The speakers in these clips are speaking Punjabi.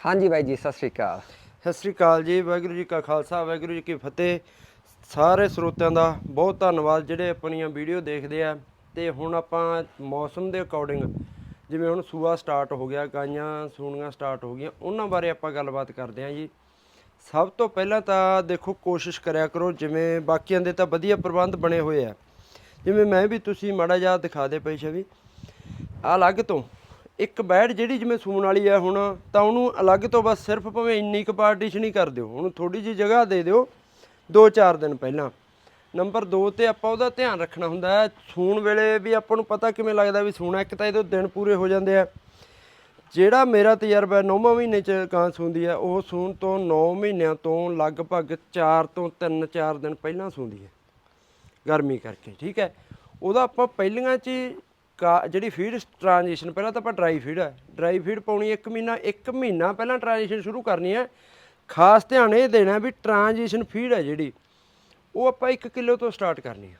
ਹਾਂਜੀ ਬਾਈ ਜੀ, ਸਤਿ ਸ਼੍ਰੀ ਅਕਾਲ। ਸਤਿ ਸ੍ਰੀ ਅਕਾਲ ਜੀ, ਵਾਹਿਗੁਰੂ ਜੀ ਕਾ ਖਾਲਸਾ, ਵਾਹਿਗੁਰੂ ਜੀ ਕੀ ਫਤਿਹ। ਸਾਰੇ ਸਰੋਤਿਆਂ ਦਾ ਬਹੁਤ ਧੰਨਵਾਦ, ਜਿਹੜੇ ਆਪਣੀਆਂ ਵੀਡੀਓ ਦੇਖਦੇ ਆ। ਤੇ ਹੁਣ ਆਪਾਂ ਮੌਸਮ ਦੇ ਅਕੋਰਡਿੰਗ ਜਿਵੇਂ ਹੁਣ ਸੂਆ ਸਟਾਰਟ ਹੋ ਗਿਆ, ਗਾਈਆਂ ਸੂਣੀਆਂ ਸਟਾਰਟ ਹੋ ਗਈਆਂ, ਉਹਨਾਂ ਬਾਰੇ ਆਪਾਂ ਗੱਲਬਾਤ ਕਰਦੇ ਹਾਂ ਜੀ। ਸਭ ਤੋਂ ਪਹਿਲਾਂ ਤਾਂ ਦੇਖੋ, ਕੋਸ਼ਿਸ਼ ਕਰਿਆ ਕਰੋ, ਜਿਵੇਂ ਬਾਕੀਆਂ ਦੇ ਤਾਂ ਵਧੀਆ ਪ੍ਰਬੰਧ ਬਣੇ ਹੋਏ ਆ। ਜਿਵੇਂ ਮੈਂ ਵੀ ਤੁਸੀਂ ਮਾੜਾ ਜਿਹਾ ਦਿਖਾ ਦੇ ਪਈ ਛਵੀ ਆ ਅਲੱਗ ਤੋਂ। ਇੱਕ ਬੈਡ ਜਿਹੜੀ ਜਿਵੇਂ ਸੂਣ ਵਾਲੀ ਆ ਹੁਣ, ਤਾਂ ਉਹਨੂੰ ਅਲੱਗ ਤੋਂ ਬਸ ਸਿਰਫ ਭਾਵੇਂ ਇੰਨੀ ਕੁ ਪਾਰਟੀਸ਼ਨ ਹੀ ਕਰ ਦਿਓ। ਉਹਨੂੰ ਥੋੜੀ ਜਿਹੀ ਜਗ੍ਹਾ ਦੇ ਦਿਓ 2-4 ਦਿਨ ਪਹਿਲਾਂ। ਨੰਬਰ 2 ਤੇ ਆਪਾਂ ਉਹਦਾ ਧਿਆਨ ਰੱਖਣਾ ਹੁੰਦਾ ਹੈ। ਸੂਣ ਵੇਲੇ ਵੀ ਆਪਾਂ ਨੂੰ ਪਤਾ ਕਿਵੇਂ ਲੱਗਦਾ ਵੀ ਸੂਣਾ ਇੱਕ ਤਾਂ ਇਹਦੇ ਦਿਨ ਪੂਰੇ ਹੋ ਜਾਂਦੇ ਆ। ਜਿਹੜਾ ਮੇਰਾ ਤਜਰਬਾ 9ਵਾਂ ਮਹੀਨੇ ਚ ਕਾਂ ਸੂੰਦੀ ਹੈ ਉਹ ਸੂਣ ਤੋਂ 9 ਮਹੀਨਿਆਂ ਤੋਂ ਲਗਭਗ 4 ਤੋਂ 3-4 ਦਿਨ ਪਹਿਲਾਂ ਸੂੰਦੀ ਹੈ। ਗਰਮੀ ਕਰਕੇ, ਠੀਕ ਹੈ? ਉਹਦਾ ਆਪਾਂ ਪਹਿਲੀਆਂ ਚ ਹੀ ਕਾ ਜਿਹੜੀ ਫੀਡ ਟ੍ਰਾਂਜੀਸ਼ਨ ਪਹਿਲਾਂ ਤਾਂ ਆਪਾਂ ਡਰਾਈ ਫੀਡ ਹੈ ਡਰਾਈ ਫੀਡ ਪਾਉਣੀ ਇੱਕ ਮਹੀਨਾ ਇੱਕ ਮਹੀਨਾ ਪਹਿਲਾਂ ਟ੍ਰਾਂਜੀਸ਼ਨ ਸ਼ੁਰੂ ਕਰਨੀ ਹੈ ਖਾਸ ਧਿਆਨ ਇਹ ਦੇਣਾ ਵੀ ਟ੍ਰਾਂਜੀਸ਼ਨ ਫੀਡ ਹੈ ਜਿਹੜੀ ਉਹ ਆਪਾਂ 1 ਕਿਲੋ ਤੋਂ ਸਟਾਰਟ ਕਰਨੀ ਹੈ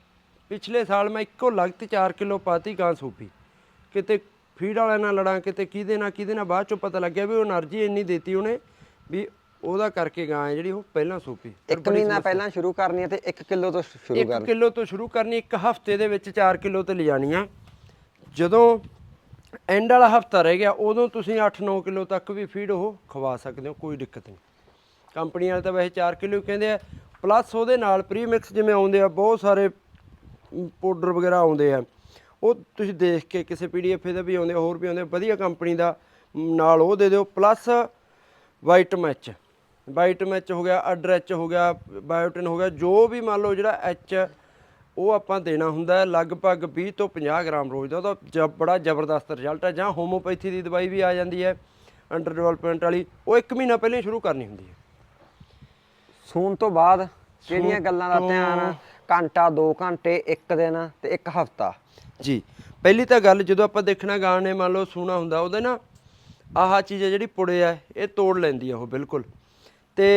ਪਿਛਲੇ ਸਾਲ ਮੈਂ ਇੱਕੋ ਲਗਤ 4 ਕਿਲੋ ਪਾਤੀ ਗਾਂ ਸੂਪੀ। ਕਿਤੇ ਫੀਡ ਵਾਲਿਆਂ ਨਾਲ ਲੜਾਂ ਕਿਤੇ ਕਿਹਦੇ ਨਾਲ ਕਿਹਦੇ ਨਾਲ ਬਾਅਦ ਚੋਂ ਪਤਾ ਲੱਗਿਆ ਵੀ ਉਹ એનર્ਜੀ ਇੰਨੀ ਦਿੱਤੀ ਉਹਨੇ ਵੀ ਉਹਦਾ ਕਰਕੇ ਗਾਂ ਹੈ ਜਿਹੜੀ ਉਹ ਪਹਿਲਾਂ ਸੂਪੀ। ਇੱਕ ਮਹੀਨਾ ਪਹਿਲਾਂ ਸ਼ੁਰੂ ਕਰਨੀ ਹੈ ਤੇ 1 ਕਿਲੋ ਤੋਂ ਸ਼ੁਰੂ ਕਰਨੀ। 1 ਕਿਲੋ ਤੋਂ ਸ਼ੁਰੂ ਕਰਨੀ ਇੱਕ ਹਫ਼ਤੇ ਦੇ ਵਿੱਚ 4 ਕਿਲੋ ਤੇ ਲਿਜਾਣੀ ਆ। ਜਦੋਂ ਐਂਡ ਵਾਲਾ ਹਫਤਾ ਰਹਿ ਗਿਆ, ਉਦੋਂ ਤੁਸੀਂ 8-9 ਕਿਲੋ ਤੱਕ ਵੀ ਫੀਡ ਉਹ ਖਵਾ ਸਕਦੇ ਹੋ, ਕੋਈ ਦਿੱਕਤ ਨਹੀਂ। ਕੰਪਨੀ ਵਾਲੇ ਤਾਂ ਵੈਸੇ 4 ਕਿਲੋ ਕਹਿੰਦੇ ਆ ਪਲੱਸ ਉਹਦੇ ਨਾਲ ਪ੍ਰੀਮਿਕਸ ਜਿਵੇਂ ਆਉਂਦੇ ਆ, ਬਹੁਤ ਸਾਰੇ ਪਾਊਡਰ ਵਗੈਰਾ ਆਉਂਦੇ ਆ। ਉਹ ਤੁਸੀਂ ਦੇਖ ਕੇ ਕਿਸੇ ਪੀਡੀਐਫ ਦਾ ਵੀ ਆਉਂਦੇ, ਹੋਰ ਵੀ ਆਉਂਦੇ, ਵਧੀਆ ਕੰਪਨੀ ਦਾ ਨਾਲ ਉਹ ਦੇ ਦਿਓ plus white match white match ਹੋ ਗਿਆ ਅਡਰ ਐਚ ਹੋ ਗਿਆ ਬਾਇਓਟਿਨ ਹੋ ਗਿਆ, ਜੋ ਵੀ ਮੰਨ ਲਓ ਜਿਹੜਾ ਐਚ ਉਹ ਆਪਾਂ ਦੇਣਾ ਹੁੰਦਾ ਲਗਭਗ 20 ਤੋਂ 50 ਗ੍ਰਾਮ ਰੋਜ਼ ਦਾ। ਉਹਦਾ ਬੜਾ ਜ਼ਬਰਦਸਤ ਰਿਜ਼ਲਟ ਹੈ। ਜਾਂ ਹੋਮੋਪੈਥੀ ਦੀ ਦਵਾਈ ਵੀ ਆ ਜਾਂਦੀ ਹੈ ਅੰਡਰ ਡਿਵੈਲਪਮੈਂਟ ਵਾਲੀ। ਉਹ 1 ਮਹੀਨਾ ਪਹਿਲਾਂ ਹੀ ਸ਼ੁਰੂ ਕਰਨੀ ਹੁੰਦੀ ਹੈ। ਸੂਣ ਤੋਂ ਬਾਅਦ ਕਿਹੜੀਆਂ ਗੱਲਾਂ ਦਾ ਧਿਆਨ? ਘੰਟਾ 2 ਘੰਟੇ 1 ਦਿਨ ਤੇ 1 ਹਫਤਾ। ਜੀ। ਪਹਿਲੀ ਤਾਂ ਗੱਲ ਜਦੋਂ ਆਪਾਂ ਦੇਖਣਾ ਗਾਂ ਨੇ ਮੰਨ ਲਓ ਸੂਣਾ ਹੁੰਦਾ ਉਹਦੇ ਨਾ ਆਹ ਚੀਜ਼ ਜਿਹੜੀ ਪੁੜੇ ਆ ਇਹ ਤੋੜ ਲੈਂਦੀ ਆ ਉਹ ਬਿਲਕੁਲ। ਤੇ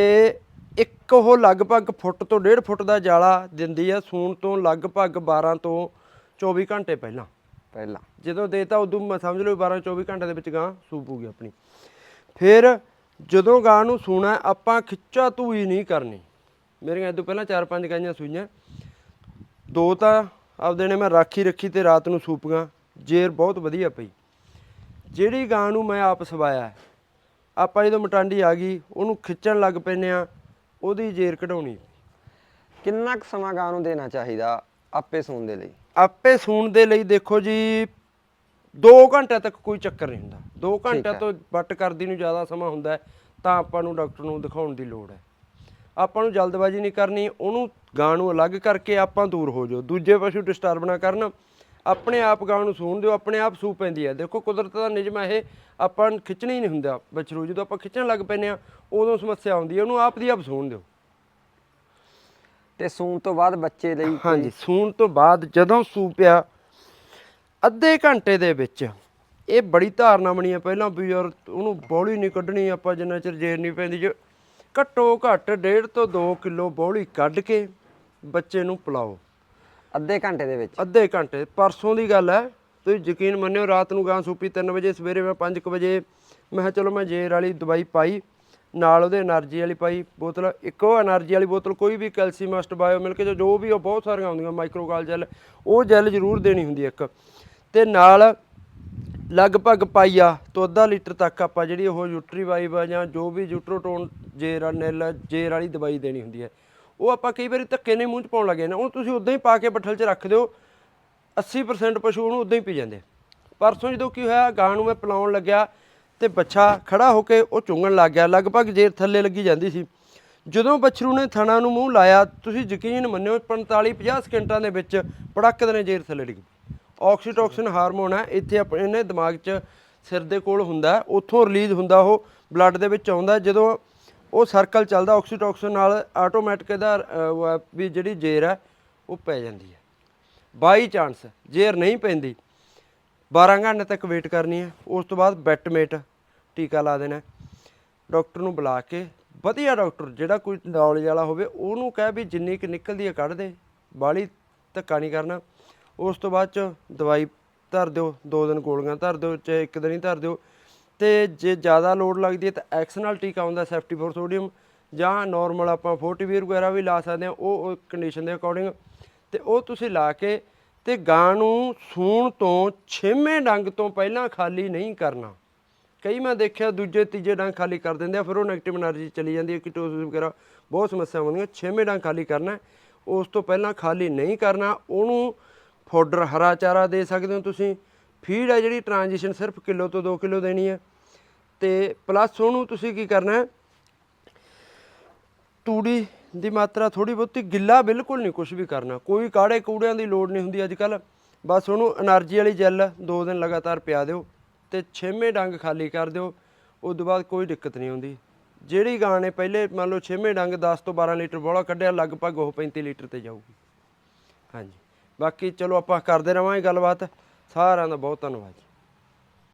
ਇੱਕ ਉਹ ਲਗਭਗ ਫੁੱਟ ਤੋਂ 1.5 ਫੁੱਟ ਦਾ ਜਾਲਾ ਦਿੰਦੀ ਆ ਸੂਣ ਤੋਂ ਲਗਭਗ 12 ਤੋਂ 24 ਘੰਟੇ ਪਹਿਲਾਂ। ਪਹਿਲਾਂ। ਜਦੋਂ ਦੇਤਾ ਉਦੋਂ ਮੈਂ ਸਮਝ ਲਓ 12 24 ਘੰਟੇ ਦੇ ਵਿੱਚ ਗਾਂ ਸੂਪੂਗੀ ਆਪਣੀ। ਫਿਰ ਜਦੋਂ ਗਾਂ ਨੂੰ ਸੂਣਾ ਆਪਾਂ ਖਿੱਚਾ ਧੂਈ ਨਹੀਂ ਕਰਨੀ। ਮੇਰੀਆਂ ਤੋਂ ਪਹਿਲਾਂ ਚਾਰ ਪੰਜ ਗਾਈਆਂ ਸੂਈਆਂ। ਦੋ ਤਾਂ ਆਪਦੇ ਨੇ ਮੈਂ ਰਾਖੀ ਰੱਖੀ ਤੇ ਰਾਤ ਨੂੰ ਸੂਪੀਆਂ ਜੇਰ ਬਹੁਤ ਵਧੀਆ ਪਈ। ਜਿਹੜੀ ਗਾਂ ਨੂੰ ਮੈਂ ਆਪ ਸਵਾਇਆ ਆਪਾਂ ਜਦੋਂ ਮਟਾਂਡੀ ਆ ਗਈ ਉਹਨੂੰ ਖਿੱਚਣ ਲੱਗ ਪੈਨੇ ਆ। ਉਹਦੀ ਜੇਰ ਕਢਾਉਣੀ ਕਿੰਨਾ ਕੁ ਸਮਾਂ ਗਾਂ ਨੂੰ ਦੇਣਾ ਚਾਹੀਦਾ ਆਪੇ ਸੂਣ ਦੇ ਲਈ? ਆਪੇ ਸੂਣ ਦੇ ਲਈ ਦੇਖੋ ਜੀ 2 ਘੰਟੇ ਤੱਕ ਕੋਈ ਚੱਕਰ ਨਹੀਂ ਹੁੰਦਾ। 2 ਘੰਟਿਆਂ। ਤੋਂ ਵੱਟ ਕਰਦੀ ਨੂੰ ਜ਼ਿਆਦਾ ਸਮਾਂ ਹੁੰਦਾ ਤਾਂ ਆਪਾਂ ਨੂੰ ਡਾਕਟਰ ਨੂੰ ਦਿਖਾਉਣ ਦੀ ਲੋੜ ਹੈ। ਆਪਾਂ ਨੂੰ ਜਲਦਬਾਜ਼ੀ ਨਹੀਂ ਕਰਨੀ ਉਹਨੂੰ ਗਾਂ ਨੂੰ ਅਲੱਗ ਕਰਕੇ ਆਪਾਂ ਦੂਰ ਹੋ ਜਾਓ। ਦੂਜੇ ਪਸ਼ੂ ਡਿਸਟਰਬ ਨਾ ਕਰਨ ਆਪਣੇ ਆਪ ਗਾਂ ਨੂੰ ਸੂਣ ਦਿਓ ਆਪਣੇ ਆਪ ਸੂ ਪੈਂਦੀ ਹੈ। ਦੇਖੋ ਕੁਦਰਤ ਦਾ ਨਿਯਮ ਹੈ ਇਹ ਆਪਾਂ ਨੂੰ ਖਿੱਚਣੀ ਨਹੀਂ ਹੁੰਦਾ ਬਛਰੂ ਜਦੋਂ ਆਪਾਂ ਖਿੱਚਣ ਲੱਗ ਪੈਨੇ ਆ ਉਦੋਂ ਸਮੱਸਿਆ ਆਉਂਦੀ ਹੈ ਉਹਨੂੰ ਆਪ ਦੀ ਆਪ ਸੂਣ ਦਿਓ। ਤੇ ਸੂਣ ਤੋਂ ਬਾਅਦ ਬੱਚੇ ਲਈ ਹਾਂਜੀ ਸੂਣ ਤੋਂ ਬਾਅਦ ਜਦੋਂ ਸੂਪਿਆ ਅੱਧੇ ਘੰਟੇ ਦੇ ਵਿੱਚ ਇਹ ਬੜੀ ਧਾਰਨਾ ਬਣੀ ਹੈ ਪਹਿਲਾਂ ਵੀ ਯਾਰ ਉਹਨੂੰ ਬੌਲੀ ਨਹੀਂ ਕੱਢਣੀ ਆਪਾਂ ਜਿੰਨਾ ਚਿਰ ਜੇਰ ਨਹੀਂ ਪੈਂਦੀ ਜੇ ਘੱਟੋ ਘੱਟ 1.5 ਤੋਂ 2 ਕਿਲੋ ਬੌਲੀ ਕੱਢ ਕੇ ਬੱਚੇ ਨੂੰ ਪਿਲਾਓ। ਅੱਧੇ ਘੰਟੇ ਦੇ ਵਿੱਚ। ਅੱਧੇ ਘੰਟੇ। ਪਰਸੋਂ ਦੀ ਗੱਲ ਹੈ, ਤੁਸੀਂ ਯਕੀਨ ਮੰਨਿਓ, ਰਾਤ ਨੂੰ ਗਾਂ ਸੂਪੀ 3 ਵਜੇ, ਸਵੇਰੇ ਮੈਂ 5:00 ਵਜੇ, ਮੈਂ ਕਿਹਾ ਚਲੋ ਮੈਂ ਜੇਰ ਵਾਲੀ ਦਵਾਈ ਪਾਈ, ਨਾਲ ਉਹਦੇ એનર્ਜੀ ਵਾਲੀ ਪਾਈ, ਬੋਤਲ, ਇੱਕੋ એનર્ਜੀ ਵਾਲੀ ਬੋਤਲ, ਕੋਈ ਵੀ ਕੈਲਸ਼ੀਅਮ, ਅਸਟ, ਬਾਇਓ ਮਿਲ ਕੇ ਜੋ ਵੀ ਉਹ ਬਹੁਤ ਸਾਰੀਆਂ ਆਉਂਦੀਆਂ ਮਾਈਕਰੋਗਾਲ ਜੈਲ, ਉਹ ਜੈਲ ਜ਼ਰੂਰ ਦੇਣੀ ਹੁੰਦੀ ਇੱਕ। ਤੇ ਨਾਲ ਲਗਭਗ ਪਾਈਆ ਤੋਂ ਅੱਧਾ ਲੀਟਰ ਤੱਕ ਆਪਾਂ ਜਿਹੜੀ ਉਹ ਯੂਟਰੀ ਵਾਈਬ ਆ ਜਾਂ ਜੋ ਵੀ ਯੂਟਰੋਟੋਨ, ਜੇਰ ਨੈਲ ਜੇਰ ਵਾਲੀ ਦਵਾਈ ਦੇਣੀ ਹੁੰਦੀ ਹੈ। ਉਹ ਆਪਾਂ ਕਈ ਵਾਰੀ ਧੱਕੇ ਨੇ ਮੂੰਹ ਚ ਪਾਉਣ ਲੱਗੇ ਨੇ। ਉਹ ਤੁਸੀਂ ਉਦਾਂ ਹੀ ਪਾ ਕੇ ਬੱਠਲ 'ਚ ਰੱਖ ਦਿਓ 80% ਪਸ਼ੂ ਉਹਨੂੰ ਉਦਾਂ ਹੀ ਪੀ ਜਾਂਦੇ। ਪਰਸੋਂ ਜਦੋਂ ਕੀ ਹੋਇਆ, ਗਾਂ ਨੂੰ ਮੈਂ ਪਿਲਾਉਣ ਲੱਗਿਆ ਤੇ ਬੱਚਾ ਖੜਾ ਹੋ ਕੇ ਉਹ ਚੁੰਗਣ ਲੱਗ ਗਿਆ। ਲਗਭਗ ਜੇਰ ਥੱਲੇ ਲੱਗੀ ਜਾਂਦੀ ਸੀ। ਜਦੋਂ ਬਛਰੂ ਨੇ ਥਣਾ ਨੂੰ ਮੂੰਹ ਲਾਇਆ, ਤੁਸੀਂ ਯਕੀਨ ਮੰਨਿਓ 45 50 ਸਕਿੰਟਾਂ ਦੇ ਵਿੱਚ ਪੜਕ ਨੇ ਜੇਰ ਥੱਲੇ ਡਿੱਗ ਪਈ ਆਕਸੀਟੋਕਸਿਨ ਹਾਰਮੋਨ ਹੈ ਇੱਥੇ ਆਪਣੇ ਨੇ ਦਿਮਾਗ 'ਚ ਸਿਰ ਦੇ ਕੋਲ ਹੁੰਦਾ, ਉੱਥੋਂ ਰਿਲੀਜ਼ ਹੁੰਦਾ ਉਹ, ਬਲੱਡ ਦੇ ਵਿੱਚ ਆਉਂਦਾ। ਜਦੋਂ ਉਹ ਸਰਕਲ ਚੱਲਦਾ ਆਕਸੀਟੋਕਸਿਨ ਨਾਲ ਆਟੋਮੈਟਿਕ ਇਹਦਾ ਵੀ ਜਿਹੜੀ ਜੇਰ ਹੈ, ਉਹ ਪੈ ਜਾਂਦੀ ਹੈ। ਬਾਈ ਚਾਂਸ ਜੇਰ ਨਹੀਂ ਪੈਂਦੀ। 12 ਘੰਟੇ ਤੱਕ ਵੇਟ ਕਰਨੀ ਹੈ। ਉਸ ਤੋਂ ਬਾਅਦ ਬੈਟਮੇਟ ਟੀਕਾ ਲਾ ਦੇਣਾ ਹੈ। ਡਾਕਟਰ ਨੂੰ ਬੁਲਾ ਕੇ ਵਧੀਆ ਡਾਕਟਰ, ਜਿਹੜਾ ਕੋਈ ਨੌਲੇਜ ਵਾਲਾ ਹੋਵੇ, ਉਹਨੂੰ ਕਹਿ ਵੀ ਜਿੰਨੀ ਕੁ ਨਿਕਲਦੀ ਹੈ ਕੱਢ ਦੇ। ਬਾਹਲੀ ਧੱਕਾ ਨਹੀਂ ਕਰਨਾ। ਉਸ ਤੋਂ ਬਾਅਦ ਚ ਦਵਾਈ ਧਰ ਦਿਓ, ਦੋ ਦਿਨ ਗੋਲੀਆਂ ਧਰ ਦਿਓ, ਚਾਹੇ ਇੱਕ ਦਿਨ ਹੀ ਧਰ ਦਿਓ। ਤੇ ਜੇ ਜ਼ਿਆਦਾ ਲੋਡ ਲੱਗਦੀ ਹੈ ਤਾਂ ਐਕਸਨਲ ਟੀਕਾ ਹੁੰਦਾ ਸੈਫਟੀ ਫੋਰ ਸੋਡੀਅਮ ਜਾਂ ਨਾਰਮਲ ਆਪਾਂ 40 ਵੀਰ ਵਗੈਰਾ ਵੀ ਲਾ ਸਕਦੇ ਹਾਂ, ਉਹ ਕੰਡੀਸ਼ਨ ਦੇ ਅਕੋਰਡਿੰਗ ਤੇ ਉਹ ਤੁਸੀਂ ਲਾ ਕੇ ਤੇ ਗਾਂ ਨੂੰ ਸੂਣ ਤੋਂ ਛੇਵੇਂ ਡੰਗ ਤੋਂ ਪਹਿਲਾਂ ਖਾਲੀ ਨਹੀਂ ਕਰਨਾ। ਕਈ ਮੈਂ ਦੇਖਿਆ ਦੂਜੇ, ਤੀਜੇ ਡੰਗ ਖਾਲੀ ਕਰ ਦਿੰਦੇ ਆ, ਫਿਰ ਉਹ ਨੈਗੇਟਿਵ ਐਨਰਜੀ ਚਲੀ ਜਾਂਦੀ ਹੈ ਕਿਟੋਸਿਸ ਵਗੈਰਾ ਬਹੁਤ ਸਮੱਸਿਆਵਾਂ ਹੁੰਦੀਆਂ, ਛੇਵੇਂ ਡੰਗ ਖਾਲੀ ਕਰਨਾ ਉਸ ਤੋਂ ਪਹਿਲਾਂ ਖਾਲੀ ਨਹੀਂ ਕਰਨਾ, ਉਹਨੂੰ ਫੋਡਰ ਹਰਾ ਚਾਰਾ ਦੇ ਸਕਦੇ ਹੋ ਤੁਸੀਂ। ਫੀਡ ਹੈ ਜਿਹੜੀ ਟਰਾਂਜੀਸ਼ਨ ਸਿਰਫ ਕਿਲੋ ਤੋਂ 2 ਕਿਲੋ ਦੇਣੀ ਹੈ। ਤੇ ਪਲੱਸ ਉਹਨੂੰ ਤੁਸੀਂ ਕੀ ਕਰਨਾ ਹੈ? ਤੂੜੀ ਦੀ ਮਾਤਰਾ ਥੋੜੀ ਬਹੁਤੀ ਗਿੱਲਾ ਬਿਲਕੁਲ ਨਹੀਂ ਕੁਝ ਵੀ ਕਰਨਾ। ਕੋਈ ਕਾੜੇ ਕੂੜਿਆਂ ਦੀ ਲੋੜ ਨਹੀਂ ਹੁੰਦੀ ਅੱਜ ਕੱਲ ਬਸ ਉਹਨੂੰ એનર્ਜੀ ਵਾਲੀ ਜੈਲ ਦੋ ਦਿਨ ਲਗਾਤਾਰ ਪਿਆ ਦਿਓ ਤੇ ਛੇਵੇਂ ਡੰਗ ਖਾਲੀ ਕਰ ਦਿਓ ਉਸ ਤੋਂ ਬਾਅਦ ਕੋਈ ਦਿੱਕਤ ਨਹੀਂ ਹੁੰਦੀ ਜਿਹੜੀ ਗਾਂ ਨੇ ਪਹਿਲੇ ਮੰਨ ਲਓ ਛੇਵੇਂ ਡੰਗ 10 ਤੋਂ 12 ਲੀਟਰ ਬੋਲਾ ਕੱਢਿਆ, ਲਗਭਗ ਉਹ 35 ਲੀਟਰ ਤੇ ਜਾਊਗੀ। ਹਾਂਜੀ। ਬਾਕੀ ਚਲੋ ਆਪਾਂ ਕਰਦੇ ਰਵਾਂਗੇ ਗੱਲਬਾਤ। ਸਾਰਿਆਂ ਦਾ ਬਹੁਤ ਧੰਨਵਾਦ